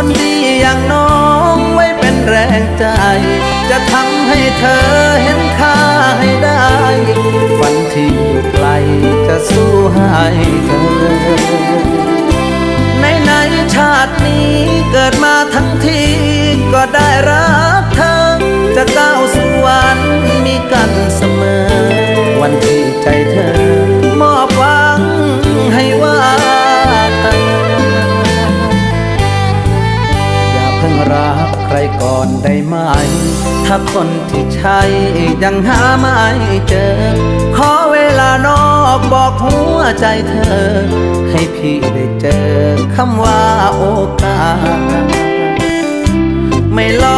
คนดีอย่างน้องไว้เป็นแรงใจ จะทำให้เธอเห็นค่าให้ได้วันที่อยู่ไกลจะสู้ให้เธอในในชาตินี้เกิดมาทั้งทีก็ได้รักเธอ จะก้าวสู่วันมีกันเสมอ วันที่ใจเธอ รักใครก่อนได้ไหม ถ้าคนที่ใช่ยังหาไม่เจอ ขอเวลานอกบอกหัวใจเธอ ให้พี่ได้เจอคำว่าโอกาส ไม่รอ